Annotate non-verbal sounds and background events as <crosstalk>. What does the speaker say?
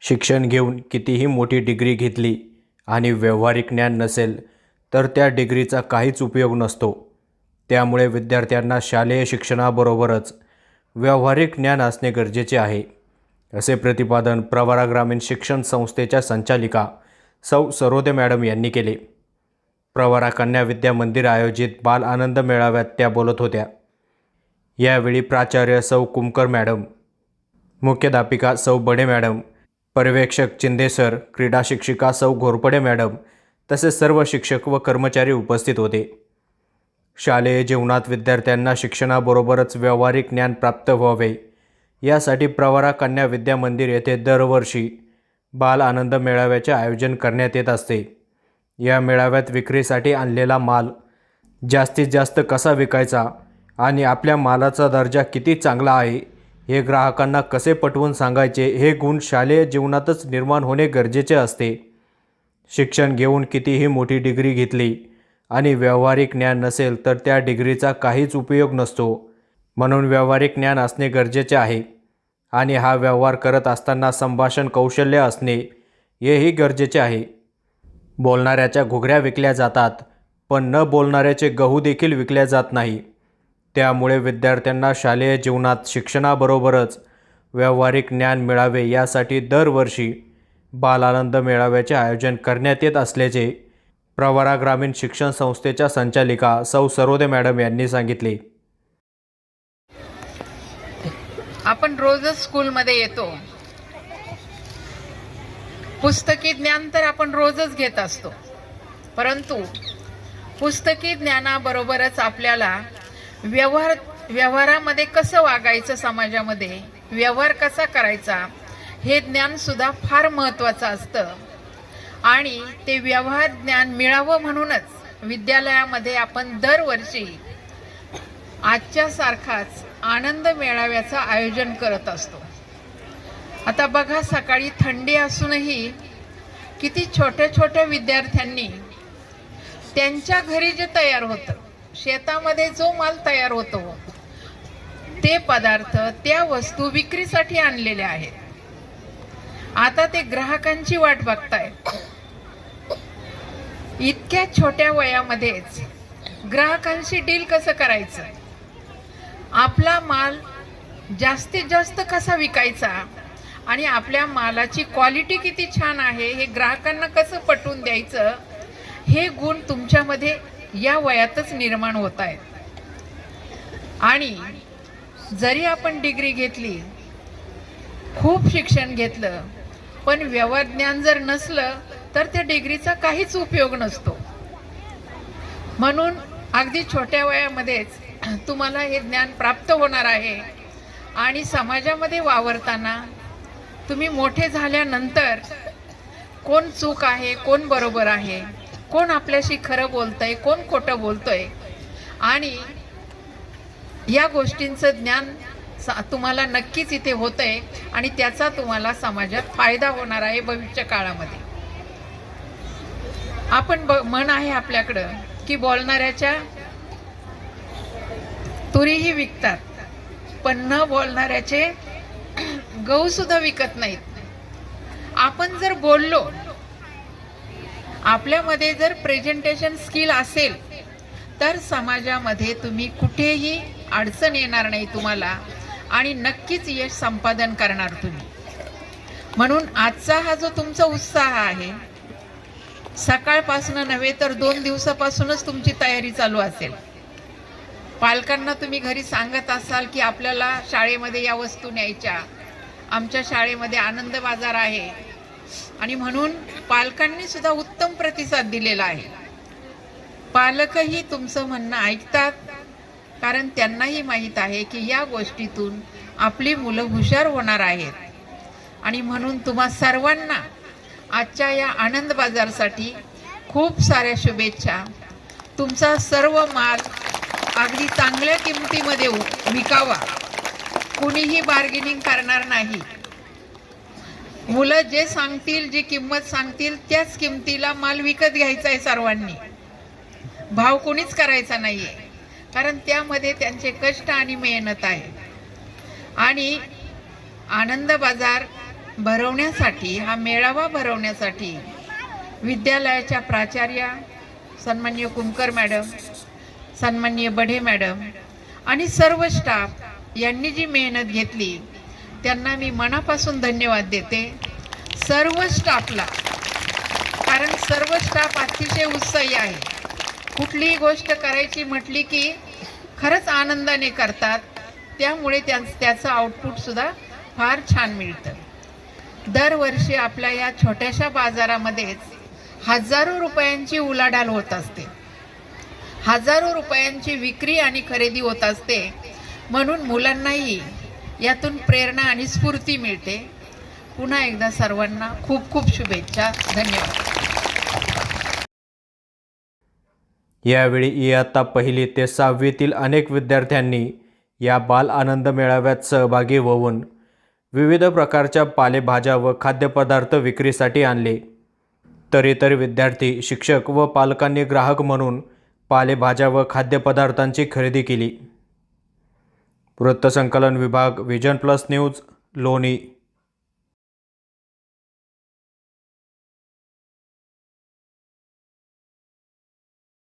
शिक्षण घेऊन कितीही मोठी डिग्री घेतली आणि व्यावहारिक ज्ञान नसेल तर त्या डिग्रीचा काहीच उपयोग नसतो. त्यामुळे विद्यार्थ्यांना शालेय शिक्षणाबरोबरच व्यावहारिक ज्ञान असणे गरजेचे आहे असे प्रतिपादन प्रवरा ग्रामीण शिक्षण संस्थेच्या संचालिका सौ. सरोदे मॅडम यांनी केले. प्रवरा कन्या विद्या मंदिर आयोजित बाल आनंद मेळाव्यात त्या बोलत होत्या. यावेळी प्राचार्य सौ. कुमकर मॅडम मुख्याध्यापिका सौ. बडे मॅडम पर्यवेक्षक चिंदे सर क्रीडा शिक्षिका सौ घोरपडे मॅडम तसेच सर्व शिक्षक व कर्मचारी उपस्थित होते. शालेय जीवनात विद्यार्थ्यांना शिक्षणाबरोबरच व्यावहारिक ज्ञान प्राप्त व्हावे. यासाठी प्रवरा कन्या विद्या मंदिर येथे दरवर्षी बाल आनंद मेळाव्याचे आयोजन करण्यात येत असते. या मेळाव्यात विक्रीसाठी आणलेला माल जास्तीत जास्त कसा विकायचा आणि आपल्या मालाचा दर्जा किती चांगला आहे हे ग्राहकांना कसे पटवून सांगायचे हे गुण शालेय जीवनातच निर्माण होणे गरजेचे असते. शिक्षण घेऊन कितीही मोठी डिग्री घेतली आणि व्यावहारिक ज्ञान नसेल तर त्या डिग्रीचा काहीच उपयोग नसतो. म्हणून व्यावहारिक ज्ञान असणे गरजेचे आहे आणि हा व्यवहार करत असताना संभाषण कौशल्य असणे हेही गरजेचे आहे. बोलणाऱ्याच्या घुगऱ्या विकल्या जातात पण न बोलणाऱ्याचे गहू देखील विकल्या जात नाही. त्यामुळे विद्यार्थ्यांना शालेय जीवनात शिक्षणाबरोबरच व्यावहारिक ज्ञान मिळावे यासाठी दरवर्षी बालानंद मेळाव्याचे आयोजन करण्यात येत असल्याचे प्रवरा ग्रामीण शिक्षण संस्थेच्या संचालिका सौ सरोदे मॅडम यांनी सांगितले. आपण रोजच स्कूलमध्ये येतो. पुस्तकी ज्ञान तर आपण रोजच घेत असतो. परंतु पुस्तकी ज्ञानाबरोबरच आपल्याला व्यवहार व्यवहारामध्ये कसं वागायचं समाजामध्ये? व्यवहार कसा करायचा? हे ज्ञानसुद्धा फार महत्त्वाचं असतं. आणि ते व्यवहार ज्ञान मिळावं म्हणूनच विद्यालयामध्ये आपण दरवर्षी आजच्यासारखाच आनंद मेळाव्याचं आयोजन करत असतो. आता बघा सकाळी थंडी असूनही किती छोट्या छोट्या विद्यार्थ्यांनी त्यांच्या घरी जे तयार होतं शेतामध्ये जो माल तयार होतो ते पदार्थ त्या वस्तू विक्रीसाठी आणलेल्या आहेत. आता ते ग्राहकांची वाट बघतायत इतक्या छोट्या वयामध्येच ग्राहकांशी डील कसं करायचं? आपला माल जास्तीत जास्त कसा विकायचा आणि आपल्या मालाची क्वालिटी किती छान आहे हे ग्राहकांना कसं पटवून द्यायचं हे गुण तुमच्यामध्ये या वयातच निर्माण होत आहेत आणि जरी आपण डिग्री घेतली खूप शिक्षण घेतलं पण व्यवहार ज्ञान जर नसलं तर त्या डिग्रीचा काहीच उपयोग नसतो. म्हणून अगदी छोट्या वयामध्येच तुम्हाला हे ज्ञान प्राप्त होणार आहे. आणि समाजामध्ये वावरताना तुम्ही मोठे झाल्यानंतर कोण चूक आहे कोण बरोबर आहे कोण आपल्याशी खरं बोलतंय कोण खोटं बोलतोय? आणि या गोष्टींचं ज्ञान सा- तुम्हाला नक्कीच इथे होतंय आणि त्याचा तुम्हाला समाजात फायदा होणार आहे भविष्य काळामध्ये. आपण ब म्हण आहे आपल्याकडं की बोलणाऱ्याच्या तुरीही विकतात पण न बोलणाऱ्याचे <clears throat> गहू सुद्धा विकत नाहीत. आपण जर बोललो आपल्यामध्ये जर प्रेझेंटेशन स्किल असेल तर समाजामध्ये तुम्ही कुठेही अडचण येणार नाही तुम्हाला आणि नक्कीच यश संपादन करणार तुम्ही. म्हणून आजचा हा जो तुमचा उत्साह आहे सकाळपासून नव्हे तर दोन दिवसापासूनच तुमची तयारी चालू असेल. पालकांना तुम्ही घरी सांगत असाल की आपल्याला शाळेमध्ये या वस्तू न्यायच्या आमच्या शाळेमध्ये आनंद बाजार आहे आणि म्हणून पालकांनी सुद्धा उत्तम प्रतिसाद दिलेला आहे. पालकही तुमचं म्हणणं ऐकतात कारण त्यांनाही माहीत आहे की या गोष्टीतून आपली मुलं हुशार होणार आहेत. आणि म्हणून तुम्हा सर्वांना आजच्या या आनंद बाजारसाठी खूप साऱ्या शुभेच्छा. तुमचा सर्व माल अगदी चांगल्या किमतीमध्ये उ- विकावा. कुणीही बार्गेनिंग करणार नाही. मुलं जे सांगतील जी किंमत सांगतील त्याच किमतीला माल विकत घ्यायचा आहे सर्वांनी. भाव कोणीच करायचा नाही आहे कारण त्यामध्ये त्यांचे कष्ट आणि मेहनत आहे. आणि आनंद बाजार भरवण्यासाठी हा मेळावा भरवण्यासाठी विद्यालयाच्या प्राचार्या सन्मान्य कुमकर मॅडम सन्मान्य बढे मॅडम आणि सर्व स्टाफ यांनी जी मेहनत घेतली त्यांना मी मनापासून धन्यवाद देते. सर्व स्टाफला कारण सर्व स्टाफ अतिशय उत्साही आहे. कुठलीही गोष्ट करायची म्हटली की खरंच आनंदाने करतात. त्यामुळे त्या त्याचं आउटपुटसुद्धा फार छान मिळतं. दरवर्षी आपल्या या छोट्याशा बाजारामध्येच हजारो रुपयांची उलाढाल होत असते. हजारो रुपयांची विक्री आणि खरेदी होत असते. म्हणून मुलांनाही यातून प्रेरणा आणि स्फूर्ती मिळते. पुन्हा एकदा सर्वांना खूप खूप शुभेच्छा. धन्यवाद. यावेळी इयत्ता पहिली ते सहावीतील अनेक विद्यार्थ्यांनी या बाल आनंद मेळाव्यात सहभागी होऊन विविध प्रकारच्या पालेभाज्या व खाद्यपदार्थ विक्रीसाठी आणले. तर इतर विद्यार्थी शिक्षक व पालकांनी ग्राहक म्हणून पालेभाज्या व खाद्यपदार्थांची खरेदी केली. वृत्तसंकलन विभाग विजन प्लस न्यूज लोणी.